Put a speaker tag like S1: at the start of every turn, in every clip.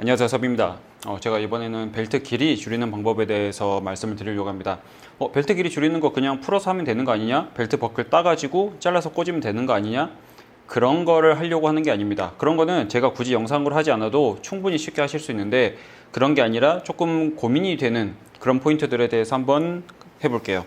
S1: 안녕하세요 섭입니다. 어, 제가 이번에는 벨트 길이 줄이는 방법에 대해서 말씀을 드리려고 합니다. 어, 벨트 길이 줄이는 거 그냥 풀어서 하면 되는 거 아니냐? 벨트 버클 따가지고 잘라서 꽂으면 되는 거 아니냐? 그런 거를 하려고 하는 게 아닙니다. 그런 거는 제가 굳이 영상으로 하지 않아도 충분히 쉽게 하실 수 있는데 그런 게 아니라 조금 고민이 되는 그런 포인트들에 대해서 한번 해볼게요.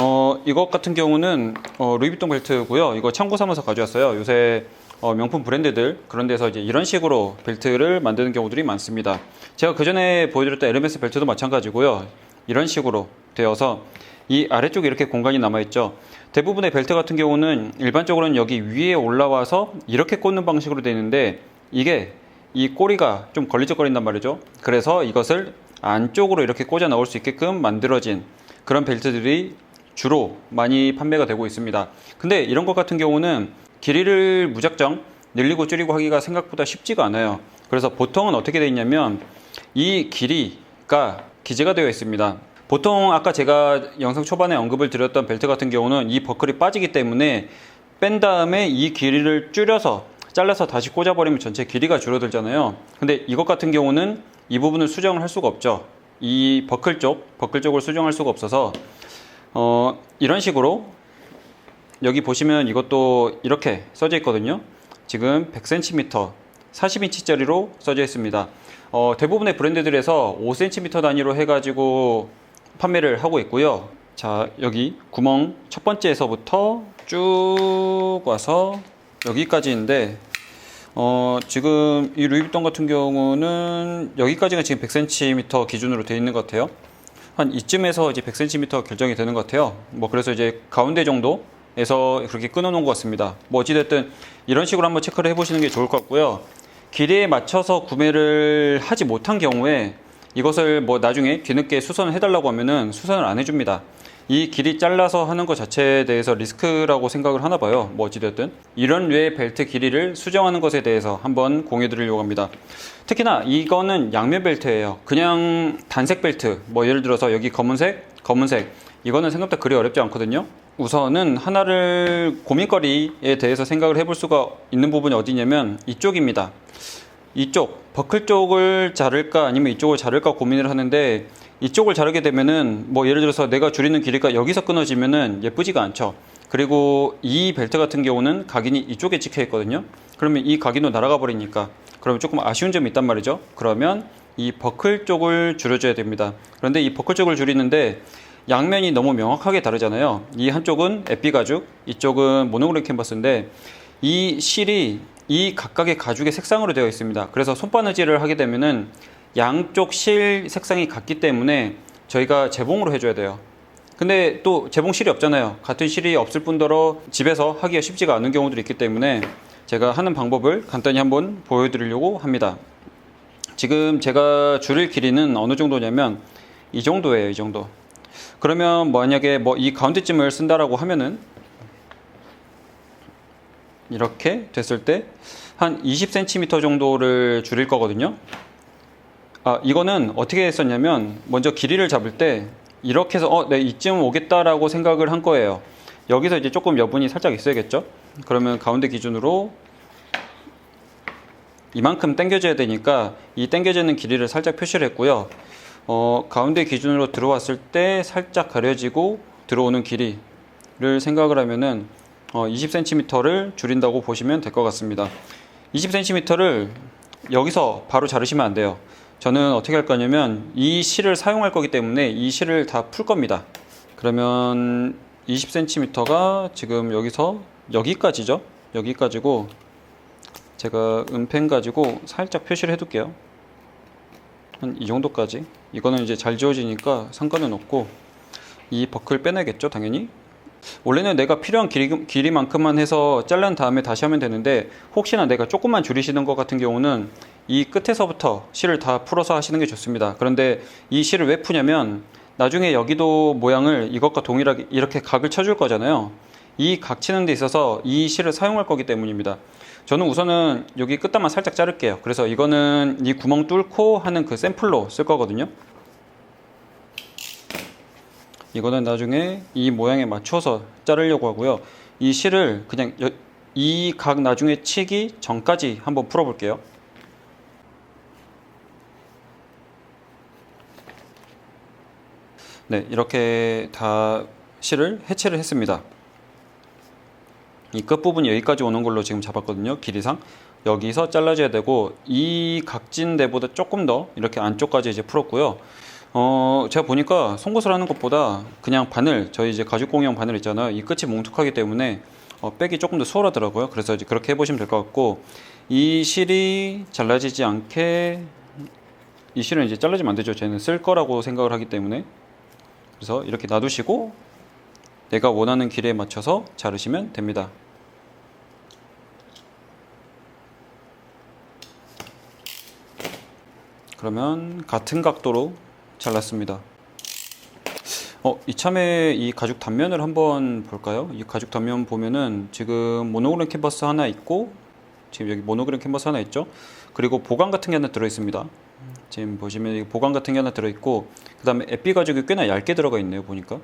S1: 어, 이것 같은 경우는 어, 루이비통 벨트고요. 이거 참고 삼아서 가져왔어요. 요새 어, 명품 브랜드들 그런 데서 이제 이런 식으로 벨트를 만드는 경우들이 많습니다. 제가 그 전에 보여드렸던 에르메스 벨트도 마찬가지고요. 이런 식으로 되어서 이 아래쪽에 이렇게 공간이 남아있죠. 대부분의 벨트 같은 경우는 일반적으로는 여기 위에 올라와서 이렇게 꽂는 방식으로 되어 있는데 이게 이 꼬리가 좀 걸리적거린단 말이죠. 그래서 이것을 안쪽으로 이렇게 꽂아 넣을 수 있게끔 만들어진 그런 벨트들이 주로 많이 판매가 되고 있습니다. 근데 이런 것 같은 경우는 길이를 무작정 늘리고 줄이고 하기가 생각보다 쉽지가 않아요. 그래서 보통은 어떻게 되어 있냐면 이 길이가 기재가 되어 있습니다. 보통 아까 제가 영상 초반에 언급을 드렸던 벨트 같은 경우는 이 버클이 빠지기 때문에 뺀 다음에 이 길이를 줄여서 잘라서 다시 꽂아버리면 전체 길이가 줄어들잖아요. 근데 이것 같은 경우는 이 부분을 수정을 할 수가 없죠. 이 버클 쪽, 버클 쪽을 수정할 수가 없어서 어, 이런 식으로 여기 보시면 이것도 이렇게 써져 있거든요. 지금 100cm 40인치짜리로 써져 있습니다. 어, 대부분의 브랜드들에서 5cm 단위로 해가지고 판매를 하고 있고요. 자, 여기 구멍 첫 번째에서부터 쭉 와서 여기까지인데, 어, 지금 이 루이비통 같은 경우는 여기까지가 지금 100cm 기준으로 되어 있는 것 같아요. 한 이쯤에서 이제 100cm 결정이 되는 것 같아요. 뭐 그래서 이제 가운데 정도 에서 그렇게 끊어놓은 것 같습니다. 뭐 어찌됐든 이런 식으로 한번 체크를 해보시는 게 좋을 것 같고요. 길이에 맞춰서 구매를 하지 못한 경우에 이것을 뭐 나중에 뒤늦게 수선을 해달라고 하면은 수선을 안 해줍니다. 이 길이 잘라서 하는 것 자체에 대해서 리스크라고 생각을 하나 봐요. 뭐 어찌됐든. 이런 류의 벨트 길이를 수정하는 것에 대해서 한번 공유 드리려고 합니다. 특히나 이거는 양면 벨트예요. 그냥 단색 벨트. 뭐 예를 들어서 여기 검은색, 검은색. 이거는 생각보다 그리 어렵지 않거든요. 우선은 하나를 고민거리에 대해서 생각을 해볼 수가 있는 부분이 어디냐면 이쪽입니다. 이쪽 버클 쪽을 자를까 아니면 이쪽을 자를까 고민을 하는데 이쪽을 자르게 되면은 뭐 예를 들어서 내가 줄이는 길이가 여기서 끊어지면은 예쁘지가 않죠. 그리고 이 벨트 같은 경우는 각인이 이쪽에 찍혀 있거든요. 그러면 이 각인도 날아가 버리니까 그러면 조금 아쉬운 점이 있단 말이죠. 그러면 이 버클 쪽을 줄여줘야 됩니다. 그런데 이 버클 쪽을 줄이는데 양면이 너무 명확하게 다르잖아요. 이 한쪽은 에피 가죽, 이쪽은 모노그램 캔버스인데 이 실이 이 각각의 가죽의 색상으로 되어 있습니다. 그래서 손바느질을 하게 되면은 양쪽 실 색상이 같기 때문에 저희가 재봉으로 해줘야 돼요. 근데 또 재봉 실이 없잖아요. 같은 실이 없을 뿐더러 집에서 하기가 쉽지가 않은 경우들이 있기 때문에 제가 하는 방법을 간단히 한번 보여드리려고 합니다. 지금 제가 줄일 길이는 어느 정도냐면 이 정도예요. 이 정도. 그러면 만약에 뭐 이 가운데쯤을 쓴다라고 하면은 이렇게 됐을 때 한 20cm 정도를 줄일 거거든요. 아, 이거는 어떻게 했었냐면 먼저 길이를 잡을 때 이렇게 해서 어, 네, 이쯤 오겠다라고 생각을 한 거예요. 여기서 이제 조금 여분이 살짝 있어야겠죠? 그러면 가운데 기준으로 이만큼 당겨져야 되니까 이 당겨지는 길이를 살짝 표시를 했고요. 어, 가운데 기준으로 들어왔을 때 살짝 가려지고 들어오는 길이를 생각을 하면은 어, 20cm를 줄인다고 보시면 될 것 같습니다. 20cm를 여기서 바로 자르시면 안 돼요. 저는 어떻게 할 거냐면 이 실을 사용할 거기 때문에 이 실을 다 풀 겁니다. 그러면 20cm가 지금 여기서 여기까지죠. 여기까지고 제가 은펜 가지고 살짝 표시를 해둘게요. 한 이 정도까지. 이거는 이제 잘 지워지니까 상관은 없고 이 버클 빼내겠죠, 당연히. 원래는 내가 필요한 길이, 길이만큼만 해서 잘란 다음에 다시 하면 되는데 혹시나 내가 조금만 줄이시는 것 같은 경우는 이 끝에서부터 실을 다 풀어서 하시는 게 좋습니다. 그런데 이 실을 왜 푸냐면 나중에 여기도 모양을 이것과 동일하게 이렇게 각을 쳐줄 거잖아요. 이 각치는 데 있어서 이 실을 사용할 거기 때문입니다. 저는 우선은 여기 끝단만 살짝 자를게요. 그래서 이거는 이 구멍 뚫고 하는 그 샘플로 쓸 거거든요. 이거는 나중에 이 모양에 맞춰서 자르려고 하고요. 이 실을 그냥 이 각 나중에 치기 전까지 한번 풀어볼게요. 네, 이렇게 다 실을 해체를 했습니다. 이 끝부분 여기까지 오는 걸로 지금 잡았거든요. 길이상. 여기서 잘라줘야 되고 이 각진대보다 조금 더 이렇게 안쪽까지 이제 풀었고요. 어, 제가 보니까 송곳을 하는 것보다 그냥 바늘, 저희 이제 가죽 공용 바늘 있잖아요. 이 끝이 뭉툭하기 때문에 어, 빼기 조금 더 수월하더라고요. 그래서 이제 그렇게 해보시면 될 것 같고 이 실이 잘라지지 않게 이 실은 이제 잘라지면 안 되죠. 쟤는 쓸 거라고 생각을 하기 때문에 그래서 이렇게 놔두시고 내가 원하는 길에 맞춰서 자르시면 됩니다. 그러면 같은 각도로 잘랐습니다. 어, 이참에 이 가죽 단면을 한번 볼까요? 이 가죽 단면 보면은 지금 모노그램 캔버스 하나 있고 지금 여기 모노그램 캔버스 하나 있죠? 그리고 보강 같은 게 하나 들어 있습니다. 지금 보시면 이 보강 같은 게 하나 들어 있고 그다음에 에피 가죽이 꽤나 얇게 들어가 있네요. 보니까.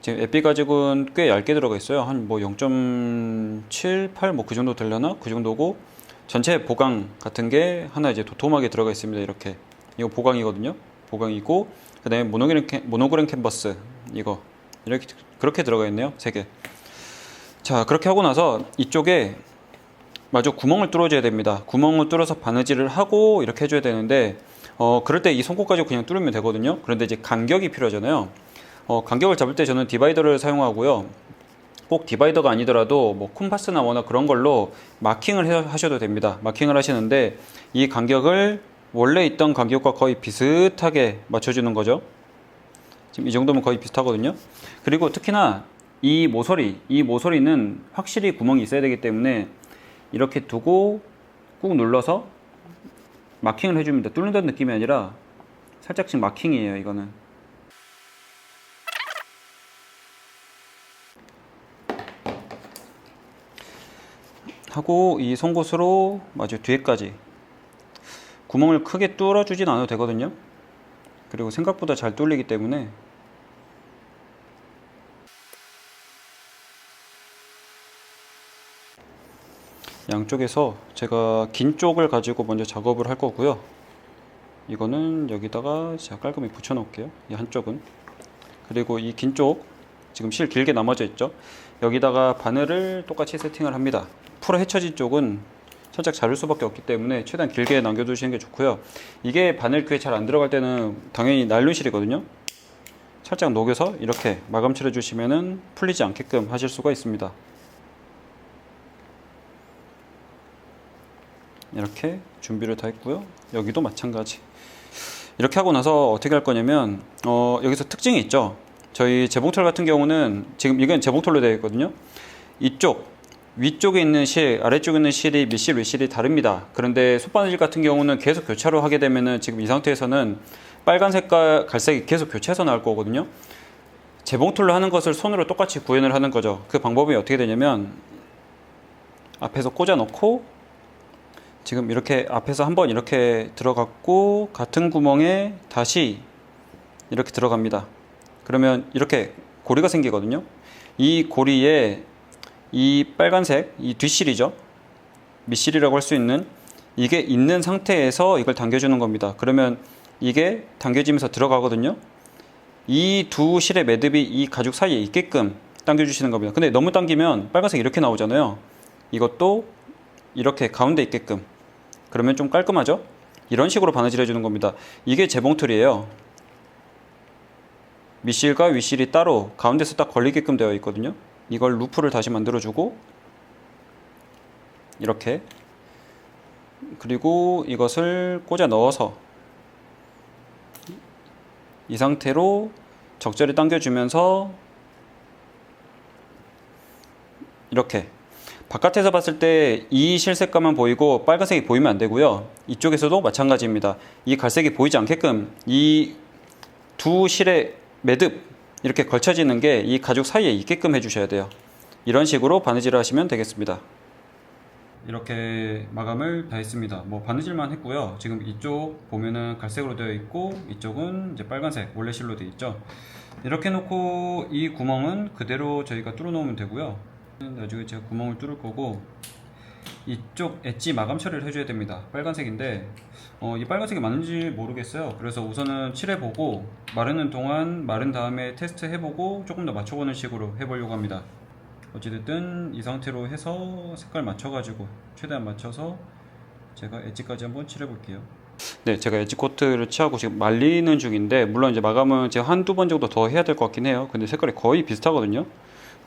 S1: 지금 에피 가죽은 꽤 얇게 들어가 있어요. 한 뭐 0.78 뭐 그 정도 되려나? 그 정도고 전체 보강 같은 게 하나 이제 도톰하게 들어가 있습니다. 이렇게 이거 보강이거든요. 보강이고 그다음에 모노그램 캔, 모노그램 캔버스 이거 이렇게 그렇게 들어가 있네요. 세 개. 자 그렇게 하고 나서 이쪽에 마저 구멍을 뚫어줘야 됩니다. 구멍을 뚫어서 바느질을 하고 이렇게 해줘야 되는데 어 그럴 때 이 손꼽 가지고 그냥 뚫으면 되거든요. 그런데 이제 간격이 필요하잖아요. 어, 간격을 잡을 때 저는 디바이더를 사용하고요. 꼭 디바이더가 아니더라도 뭐 콤파스나 뭐나 그런 걸로 마킹을 해, 하셔도 됩니다. 마킹을 하시는데 이 간격을 원래 있던 간격과 거의 비슷하게 맞춰주는 거죠. 지금 이 정도면 거의 비슷하거든요. 그리고 특히나 이 모서리, 이 모서리는 확실히 구멍이 있어야 되기 때문에 이렇게 두고 꾹 눌러서 마킹을 해줍니다. 뚫는다는 느낌이 아니라 살짝씩 마킹이에요, 이거는. 하고 이 송곳으로 마주 뒤에까지 구멍을 크게 뚫어주진 않아도 되거든요. 그리고 생각보다 잘 뚫리기 때문에 양쪽에서 제가 긴 쪽을 가지고 먼저 작업을 할 거고요. 이거는 여기다가 제가 깔끔히 붙여 놓을게요. 이 한쪽은. 그리고 이 긴 쪽, 지금 실 길게 남아져 있죠. 여기다가 바늘을 똑같이 세팅을 합니다. 풀어 헤쳐진 쪽은 살짝 자를 수밖에 없기 때문에 최대한 길게 남겨두시는 게 좋고요. 이게 바늘 귀에 잘 안 들어갈 때는 당연히 나일론실이거든요. 살짝 녹여서 이렇게 마감 칠 해주시면은 풀리지 않게끔 하실 수가 있습니다. 이렇게 준비를 다 했고요. 여기도 마찬가지. 이렇게 하고 나서 어떻게 할 거냐면 어, 여기서 특징이 있죠. 저희 재봉틀 같은 경우는 지금 이건 재봉틀로 되어 있거든요. 이쪽 위쪽에 있는 실, 아래쪽에 있는 실이 밑실, 윗실이 다릅니다. 그런데 솥바느질 같은 경우는 계속 교차로 하게 되면은 지금 이 상태에서는 빨간색과 갈색이 계속 교차해서 나올 거거든요. 재봉틀로 하는 것을 손으로 똑같이 구현을 하는 거죠. 그 방법이 어떻게 되냐면 앞에서 꽂아 놓고 지금 이렇게 앞에서 한번 이렇게 들어갔고 같은 구멍에 다시 이렇게 들어갑니다. 그러면 이렇게 고리가 생기거든요. 이 고리에 이 빨간색 이 뒷실이죠. 밑실이라고 할 수 있는 이게 있는 상태에서 이걸 당겨주는 겁니다. 그러면 이게 당겨지면서 들어가거든요. 이 두 실의 매듭이 이 가죽 사이에 있게끔 당겨주시는 겁니다. 근데 너무 당기면 빨간색 이렇게 나오잖아요. 이것도 이렇게 가운데 있게끔 그러면 좀 깔끔하죠? 이런 식으로 바느질 해 주는 겁니다. 이게 재봉틀이에요. 밑실과 윗실이 따로 가운데서 딱 걸리게끔 되어 있거든요. 이걸 루프를 다시 만들어주고 이렇게 그리고 이것을 꽂아 넣어서 이 상태로 적절히 당겨주면서 이렇게 바깥에서 봤을 때 이 실색감만 보이고 빨간색이 보이면 안 되고요. 이쪽에서도 마찬가지입니다. 이 갈색이 보이지 않게끔 이 두 실의 매듭 이렇게 걸쳐지는 게 이 가죽 사이에 있게끔 해주셔야 돼요. 이런 식으로 바느질을 하시면 되겠습니다. 이렇게 마감을 다 했습니다. 뭐 바느질만 했고요. 지금 이쪽 보면은 갈색으로 되어 있고 이쪽은 이제 빨간색 원래 실로 되어 있죠. 이렇게 놓고 이 구멍은 그대로 저희가 뚫어 놓으면 되고요. 나중에 제가 구멍을 뚫을 거고 이쪽 엣지 마감 처리를 해줘야 됩니다. 빨간색인데 어, 이 빨간색이 맞는지 모르겠어요. 그래서 우선은 칠해보고 마르는 동안 마른 다음에 테스트 해보고 조금 더 맞춰보는 식으로 해보려고 합니다. 어찌됐든 이 상태로 해서 색깔 맞춰가지고 최대한 맞춰서 제가 엣지까지 한번 칠해볼게요. 네, 제가 엣지 코트를 칠하고 지금 말리는 중인데 물론 이제 마감은 제가 한두 번 정도 더 해야 될 것 같긴 해요. 근데 색깔이 거의 비슷하거든요.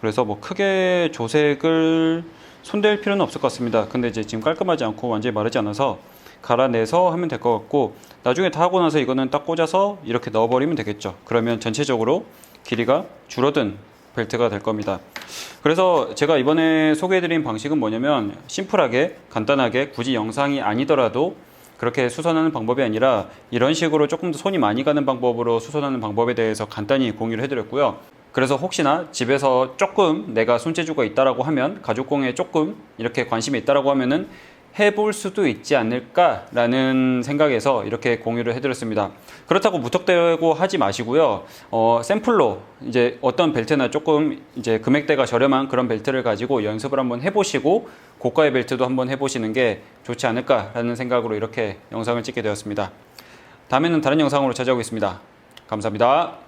S1: 그래서 뭐 크게 조색을 손댈 필요는 없을 것 같습니다. 근데 이제 지금 깔끔하지 않고 완전히 마르지 않아서 갈아내서 하면 될 것 같고 나중에 다 하고 나서 이거는 딱 꽂아서 이렇게 넣어버리면 되겠죠. 그러면 전체적으로 길이가 줄어든 벨트가 될 겁니다. 그래서 제가 이번에 소개해드린 방식은 뭐냐면 심플하게 간단하게 굳이 영상이 아니더라도 그렇게 수선하는 방법이 아니라 이런 식으로 조금 더 손이 많이 가는 방법으로 수선하는 방법에 대해서 간단히 공유를 해드렸고요. 그래서 혹시나 집에서 조금 내가 손재주가 있다라고 하면 가죽공에 조금 이렇게 관심이 있다라고 하면은 해볼 수도 있지 않을까라는 생각에서 이렇게 공유를 해드렸습니다. 그렇다고 무턱대고 하지 마시고요. 어, 샘플로 이제 어떤 벨트나 조금 이제 금액대가 저렴한 그런 벨트를 가지고 연습을 한번 해보시고 고가의 벨트도 한번 해보시는 게 좋지 않을까라는 생각으로 이렇게 영상을 찍게 되었습니다. 다음에는 다른 영상으로 찾아오겠습니다. 감사합니다.